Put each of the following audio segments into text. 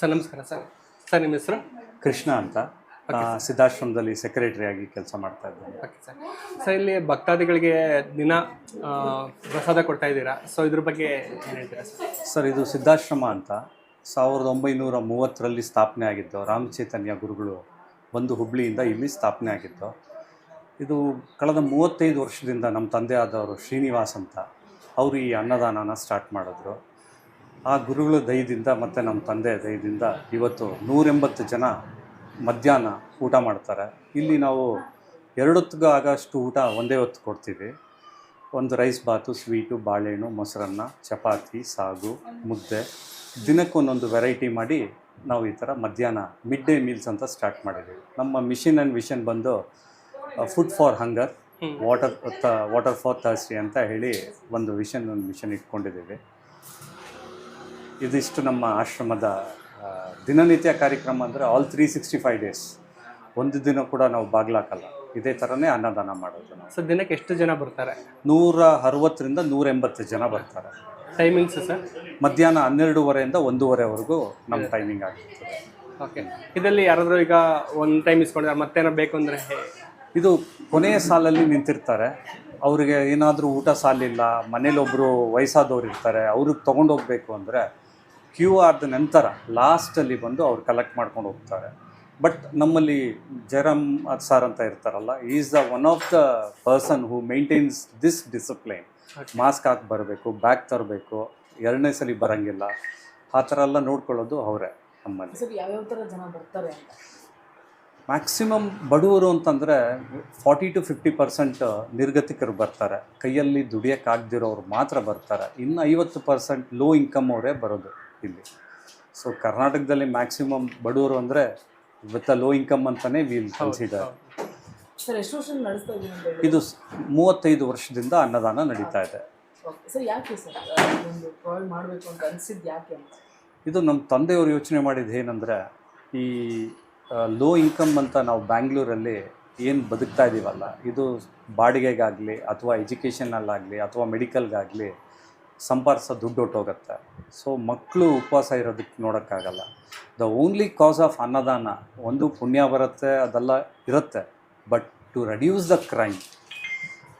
Sir ನಮಸ್ಕಾರ sir. Sir ನಿಮ್ಮ ಹೆಸರು? ಕೃಷ್ಣ ಅಂತ. ಸಿದ್ಧಾಶ್ರಮದಲ್ಲಿ ಸೆಕ್ರೆಟರಿ ಆಗಿ ಕೆಲಸ ಮಾಡ್ತಾ ಇದ್ದೀನಿ. Okay sir. ಸರ್ ಇಲ್ಲಿ ಭಕ್ತಾದಿಗಳಿಗೆ ದಿನ ಪ್ರಸಾದ ಕೊಡ್ತಾ ಇದ್ದೀರಾ? ಸೊ ಇದ್ರ ಬಗ್ಗೆ ಏನು ಹೇಳ್ತೀರಾ ಸರ್? ಇದು ಸಿದ್ಧಾಶ್ರಮ ಅಂತ. ಸಾವಿರದ ಒಂಬೈನೂರ ಮೂವತ್ತರಲ್ಲಿ ಸ್ಥಾಪನೆ ಆಗಿದ್ದು ರಾಮಚೈತನ್ಯ ಗುರುಗಳು ಒಂದು ಹುಬ್ಳಿಯಿಂದ ಇಲ್ಲಿ ಸ್ಥಾಪನೆ ಆಗಿದ್ದು ಇದು ಕಳೆದ ಮೂವತ್ತೈದು ವರ್ಷದಿಂದ ನಮ್ಮ ತಂದೆ ಆದವರು ಶ್ರೀನಿವಾಸ್ ಅಂತ. ಅವರು ಈ ಅನ್ನದಾನನ ಸ್ಟಾರ್ಟ್ ಮಾಡಿದ್ರು. ಆ ಗುರುಗಳ ದಯದಿಂದ ಮತ್ತು ನಮ್ಮ ತಂದೆ ದಯದಿಂದ ಇವತ್ತು ನೂರೆಂಬತ್ತು ಜನ ಮಧ್ಯಾಹ್ನ ಊಟ ಮಾಡ್ತಾರೆ. ಇಲ್ಲಿ ನಾವು ಎರಡೊತ್ತಿಗೆ ಆಗೋಷ್ಟು ಊಟ ಒಂದೇ ಹೊತ್ತು ಕೊಡ್ತೀವಿ. ಒಂದು ರೈಸ್ ಬಾತು ಸ್ವೀಟು ಬಾಳೆಹಣ್ಣು ಮೊಸರನ್ನ ಚಪಾತಿ ಸಾಗು ಮುದ್ದೆ. ದಿನಕ್ಕೊಂದೊಂದು ವೆರೈಟಿ ಮಾಡಿ ನಾವು ಈ ಥರ ಮಧ್ಯಾಹ್ನ ಮಿಡ್ ಡೇ ಮೀಲ್ಸ್ ಅಂತ ಸ್ಟಾರ್ಟ್ ಮಾಡಿದ್ದೀವಿ. ನಮ್ಮ ಮಿಷನ್ ಆ್ಯಂಡ್ ವಿಷನ್ ಬಂದು food for hunger water water for thirsty ಅಂತ ಹೇಳಿ ಒಂದು ವಿಷನ್ ಒಂದು ಮಿಷನ್ ಇಟ್ಕೊಂಡಿದ್ದೀವಿ. ಇದಿಷ್ಟು ನಮ್ಮ ಆಶ್ರಮದ ದಿನನಿತ್ಯ ಕಾರ್ಯಕ್ರಮ ಅಂದರೆ all three sixty five days ಒಂದು ದಿನ ಕೂಡ ನಾವು ಬಾಗ್ಲಾಕಲ್ಲ. ಇದೇ ಥರನೇ ಅನ್ನದಾನ ಮಾಡೋದು ನಾವು. ಸರ್ ದಿನಕ್ಕೆ ಎಷ್ಟು ಜನ ಬರ್ತಾರೆ? ನೂರ ಅರವತ್ತರಿಂದ ನೂರ ಎಂಬತ್ತು ಜನ ಬರ್ತಾರೆ. Timings sir? ಮಧ್ಯಾಹ್ನ ಹನ್ನೆರಡೂವರೆಯಿಂದ ಒಂದೂವರೆವರೆಗೂ ನಮ್ಮ ಟೈಮಿಂಗ್ ಆಗಿರ್ತದೆ. ಓಕೆ ಇದರಲ್ಲಿ ಯಾರಾದರೂ ಈಗ ಒಂದು ಟೈಮ್ ಇಸ್ಕೊಂಡಿದ್ದಾರೆ ಮತ್ತೇನೋ ಬೇಕು ಅಂದರೆ ಇದು ಕೊನೆಯ ಸಾಲಲ್ಲಿ ನಿಂತಿರ್ತಾರೆ. ಅವರಿಗೆ ಏನಾದರೂ ಊಟ ಸಾಲಿಲ್ಲ ಮನೇಲಿ ಒಬ್ಬರು ವಯಸ್ಸಾದವ್ರು ಇರ್ತಾರೆ ಅವ್ರಿಗೆ ತೊಗೊಂಡೋಗ್ಬೇಕು ಅಂದರೆ ಕ್ಯೂ ಆರ್ದ ನಂತರ ಲಾಸ್ಟಲ್ಲಿ ಬಂದು ಅವ್ರು ಕಲೆಕ್ಟ್ ಮಾಡ್ಕೊಂಡು ಹೋಗ್ತಾರೆ. ಬಟ್ ನಮ್ಮಲ್ಲಿ ಜರಮ್ ಸಾರ್ ಅಂತ ಇರ್ತಾರಲ್ಲ is the one of the person who maintains this discipline mask ಹಾಕಿ ಬರಬೇಕು ಬ್ಯಾಗ್ ತರಬೇಕು ಎರಡನೇ ಸಲ ಬರೋಂಗಿಲ್ಲ. ಆ ಥರ ಎಲ್ಲ ನೋಡ್ಕೊಳ್ಳೋದು ಅವರೇ ನಮ್ಮಲ್ಲಿ. ಯಾವ್ಯಾವ ಥರ ಜನ ಬರ್ತಾರೆ ಮ್ಯಾಕ್ಸಿಮಮ್ ಬಡವರು ಅಂತಂದರೆ ಫಾರ್ಟಿ ಟು ಫಿಫ್ಟಿ ಪರ್ಸೆಂಟ್ ನಿರ್ಗತಿಕರು ಬರ್ತಾರೆ. ಕೈಯಲ್ಲಿ ದುಡಿಯೋಕ್ಕಾಗದಿರೋರು ಮಾತ್ರ ಬರ್ತಾರೆ. ಇನ್ನು ಐವತ್ತು ಪರ್ಸೆಂಟ್ ಲೋ ಇನ್ಕಮ್ ಅವರೇ ಬರೋದು. ಇಲ್ಲಿ. ಸೊ ಕರ್ನಾಟಕದಲ್ಲಿ ಮ್ಯಾಕ್ಸಿಮಮ್ ಬಡವರು ಅಂದರೆ ವಿತ್ ಲೋ ಇನ್ಕಮ್ ಅಂತಲೇ ವಿಲ್ ಕನ್ಸಿಡರ್ ಸರ್ ಎಷ್ಟು ವರ್ಷ ನಡೆಸ್ತಾ ಇದ್ದೀನಿ ಅಂತ ಹೇಳಿ? ಇದು ಸ್- ಮೂವತ್ತೈದು ವರ್ಷದಿಂದ ಅನ್ನದಾನ ನಡೀತಾ ಇದೆ. ಓಕೆ ಸರ್ ಯಾಕೆ ಸರ್ ಒಂದು ಪ್ರೊವೈಡ್ ಮಾಡಬೇಕು ಅಂತ ಅನಿಸಿದ್ದು ಯಾಕೆ ಅಂತ? ಇದು ನಮ್ಮ ತಂದೆಯವರು ಯೋಚನೆ ಮಾಡಿದ್ದು ಏನಂದರೆ ಈ ಲೋ ಇನ್ಕಮ್ ಅಂತ ನಾವು ಬ್ಯಾಂಗ್ಳೂರಲ್ಲಿ ಏನು ಬದುಕ್ತಾ ಇದ್ದೀವಲ್ಲ ಇದು ಬಾಡಿಗೆಗಾಗಲಿ ಅಥವಾ ಎಜುಕೇಷನಲ್ಲಾಗಲಿ ಅಥವಾ ಮೆಡಿಕಲ್ಗಾಗಲಿ ಸಂಪಾದಿಸೋ ದುಡ್ಡು ಹೊಟ್ಟೋಗುತ್ತೆ ಸೊ ಮಕ್ಕಳು ಉಪವಾಸ ಇರೋದಕ್ಕೆ ನೋಡೋಕ್ಕಾಗಲ್ಲ. ದ ಓನ್ಲಿ ಕಾಸ್ ಆಫ್ ಅನ್ನದಾನ ಒಂದು ಪುಣ್ಯ ಬರುತ್ತೆ ಅದೆಲ್ಲ ಇರುತ್ತೆ. But to reduce the crime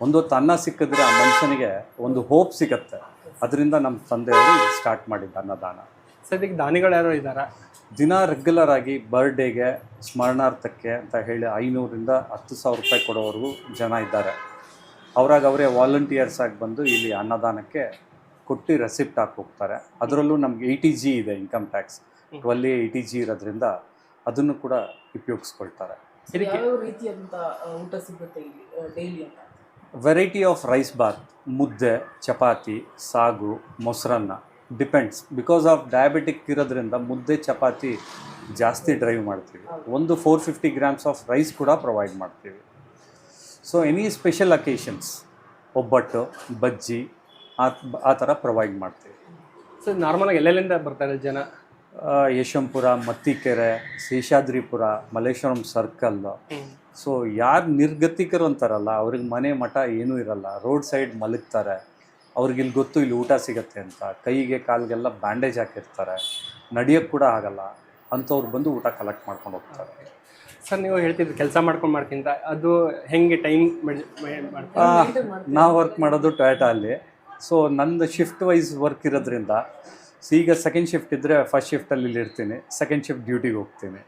ಒಂದು ಅನ್ನ ಸಿಕ್ಕಿದ್ರೆ ಆ ಮನುಷ್ಯನಿಗೆ ಒಂದು ಹೋಪ್ ಸಿಗತ್ತೆ. ಅದರಿಂದ ನಮ್ಮ ತಂದೆಯವರು ಸ್ಟಾರ್ಟ್ ಮಾಡಿದ್ದು ಅನ್ನದಾನ. ಸರ್ ಈಗ ದಾನಿಗಳು ಯಾರೋ ಇದ್ದಾರೆ? ದಿನ ರೆಗ್ಯುಲರ್ ಆಗಿ ಬರ್ಡೇಗೆ ಸ್ಮರಣಾರ್ಥಕ್ಕೆ ಅಂತ ಹೇಳಿ ಐನೂರಿಂದ ಹತ್ತು ಸಾವಿರ ರೂಪಾಯಿ ಕೊಡೋವರೆಗೂ ಜನ ಇದ್ದಾರೆ. ಅವರಾಗ ಅವರೇ ವಾಲಂಟಿಯರ್ಸ್ ಆಗಿ ಬಂದು ಇಲ್ಲಿ ಅನ್ನದಾನಕ್ಕೆ ಕೊಟ್ಟು ರೆಸಿಪ್ಟ್ ಹಾಕಿ ಹೋಗ್ತಾರೆ. ಅದರಲ್ಲೂ ನಮ್ಗೆ ಏಯ್ಟಿ ಜಿ ಇದೆ income tax twelve eighty G ಇರೋದ್ರಿಂದ ಅದನ್ನು ಕೂಡ ಉಪಯೋಗಿಸ್ಕೊಳ್ತಾರೆ. ವೆರೈಟಿ ಆಫ್ ರೈಸ್ ಬಾತ್ ಮುದ್ದೆ ಚಪಾತಿ ಸಾಗು ಮೊಸರನ್ನ ಡಿಪೆಂಡ್ಸ್ ಬಿಕಾಸ್ ಆಫ್ ಡಯಾಬಿಟಿಕ್ ಇರೋದ್ರಿಂದ ಮುದ್ದೆ ಚಪಾತಿ ಜಾಸ್ತಿ ಡ್ರೈವ್ ಮಾಡ್ತೀವಿ. ಒಂದು four fifty grams of rice ಕೂಡ ಪ್ರೊವೈಡ್ ಮಾಡ್ತೀವಿ. ಸೊ ಎನಿ ಸ್ಪೆಷಲ್ ಅಕೇಶನ್ಸ್ ಒಬ್ಬಟ್ಟು ಬಜ್ಜಿ ಆ ಆ ಥರ ಪ್ರೊವೈಡ್ ಮಾಡ್ತೀವಿ. ಸರ್ ನಾರ್ಮಲಾಗಿ ಎಲ್ಲೆಲ್ಲಿಂದ ಬರ್ತಾರೆ ಜನ? ಯಶಂಪುರ ಮತ್ತಿಕೆರೆ ಶೇಷಾದ್ರಿಪುರ ಮಲ್ಲೇಶ್ವರಂ ಸರ್ಕಲ್ ಸೊ ಯಾರು ನಿರ್ಗತಿಕರು ಅಂತಾರಲ್ಲ ಅವ್ರಿಗೆ ಮನೆ ಮಠ ಏನೂ ಇರಲ್ಲ. ರೋಡ್ ಸೈಡ್ ಮಲಗ್ತಾರೆ. ಅವ್ರಿಗೆ ಇಲ್ಲಿ ಗೊತ್ತು ಇಲ್ಲಿ ಊಟ ಸಿಗತ್ತೆ ಅಂತ. ಕೈಗೆ ಕಾಲಿಗೆಲ್ಲ ಬ್ಯಾಂಡೇಜ್ ಹಾಕಿರ್ತಾರೆ. ನಡೆಯೋಕ್ಕೆ ಕೂಡ ಆಗಲ್ಲ. ಅಂಥವ್ರು ಬಂದು ಊಟ ಕಲೆಕ್ಟ್ ಮಾಡ್ಕೊಂಡು ಹೋಗ್ತಾರೆ. ಸರ್ ನೀವು ಹೇಳ್ತಿದ್ರಿ ಕೆಲಸ ಮಾಡ್ಕೊಂಡು ಮಾಡ್ಕಿಂತ ಅದು ಹೆಂಗೆ ಟೈಮ್ ನಾವು ವರ್ಕ್ ಮಾಡೋದು ಟೊಯೋಟಾ ಅಲ್ಲಿ. ಸೊ ನಂದು ಶಿಫ್ಟ್ ವೈಸ್ ವರ್ಕ್ ಇರೋದ್ರಿಂದ ಈಗ ಸೆಕೆಂಡ್ ಶಿಫ್ಟ್ ಇದ್ದರೆ ಫಸ್ಟ್ ಶಿಫ್ಟಲ್ಲಿ ಇಲ್ಲಿ ಇರ್ತೀನಿ. ಸೆಕೆಂಡ್ ಶಿಫ್ಟ್ ಡ್ಯೂಟಿಗೆ ಹೋಗ್ತೀನಿ.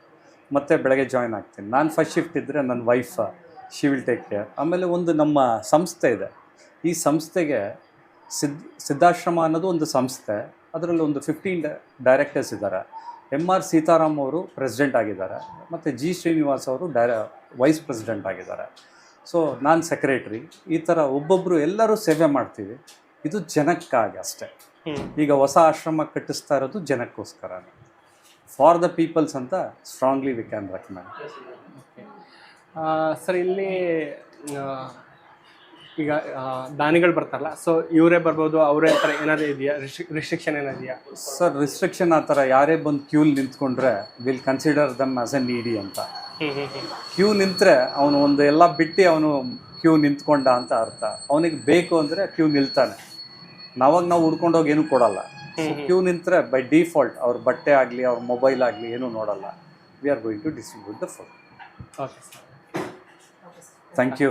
ಮತ್ತು ಬೆಳಗ್ಗೆ ಜಾಯ್ನ್ ಆಗ್ತೀನಿ. ನಾನು ಫಸ್ಟ್ ಶಿಫ್ಟ್ ಇದ್ದರೆ ನನ್ನ wife she will take care ಆಮೇಲೆ ಒಂದು ನಮ್ಮ ಸಂಸ್ಥೆ ಇದೆ. ಈ ಸಂಸ್ಥೆಗೆ ಸಿದ್, ಸಿದ್ಧಾಶ್ರಮ ಅನ್ನೋದು ಒಂದು ಸಂಸ್ಥೆ. ಅದರಲ್ಲಿ ಒಂದು ಫಿಫ್ಟೀನ್ ಡೈರೆಕ್ಟರ್ಸ್ ಇದ್ದಾರೆ. ಎಂ ಆರ್ ಸೀತಾರಾಮ್ ಅವರು ಪ್ರೆಸಿಡೆಂಟ್ ಆಗಿದ್ದಾರೆ. ಮತ್ತು ಜಿ ಶ್ರೀನಿವಾಸ್ ಅವರು ಡೈರೆ ವೈಸ್ ಪ್ರೆಸಿಡೆಂಟ್ ಆಗಿದ್ದಾರೆ. ಸೊ ನಾನು ಸೆಕ್ರೆಟ್ರಿ ಈ ಥರ ಒಬ್ಬೊಬ್ಬರು ಎಲ್ಲರೂ ಸೇವೆ ಮಾಡ್ತೀವಿ. ಇದು ಜನಕ್ಕಾಗಿ ಅಷ್ಟೇ. ಈಗ ಹೊಸ ಆಶ್ರಮ ಕಟ್ಟಿಸ್ತಾ ಇರೋದು ಜನಕ್ಕೋಸ್ಕರ. ಫಾರ್ ದ ಪೀಪಲ್ಸ್ ಅಂತ strongly we can recommend sir ಇಲ್ಲಿ ಈಗ ದಾನಿಗಳು ಬರ್ತಾರಲ್ಲ ಸೊ ಇವರೇ ಬರ್ಬೋದು ಅವರೇ ಥರ ಏನಾದರೂ ಇದೆಯಾ? ರಿಸ್ಟ್ರಿಕ್ಷನ್ ಏನಾದೆಯಾ ಸರ್ ರಿಸ್ಟ್ರಿಕ್ಷನ್ ಆ ಥರ ಯಾರೇ ಬಂದು ಕ್ಯೂಲ್ ನಿಂತ್ಕೊಂಡ್ರೆ will consider them as a ನೀಡಿ ಅಂತ. ಕ್ಯೂ ನಿಂತರೆ ಅವನು ಒಂದು ಎಲ್ಲ ಬಿಟ್ಟು ಅವನು ಕ್ಯೂ ನಿಂತ್ಕೊಂಡ ಅಂತ ಅರ್ಥ. ಅವನಿಗೆ ಬೇಕು ಅಂದರೆ ಕ್ಯೂ ನಿಲ್ತಾನೆ. ನಾವಾಗ ನಾವು ಹುಡ್ಕೊಂಡೋಗಿ ಏನು ಕೊಡಲ್ಲ. ಕ್ಯೂ ನಿಂತರೆ ಬೈ ಡಿಫಾಲ್ಟ್ ಅವ್ರ ಬಟ್ಟೆ ಆಗಲಿ ಅವ್ರ ಮೊಬೈಲ್ ಆಗಲಿ ಏನು ನೋಡಲ್ಲ. We are going to distribute the food thank you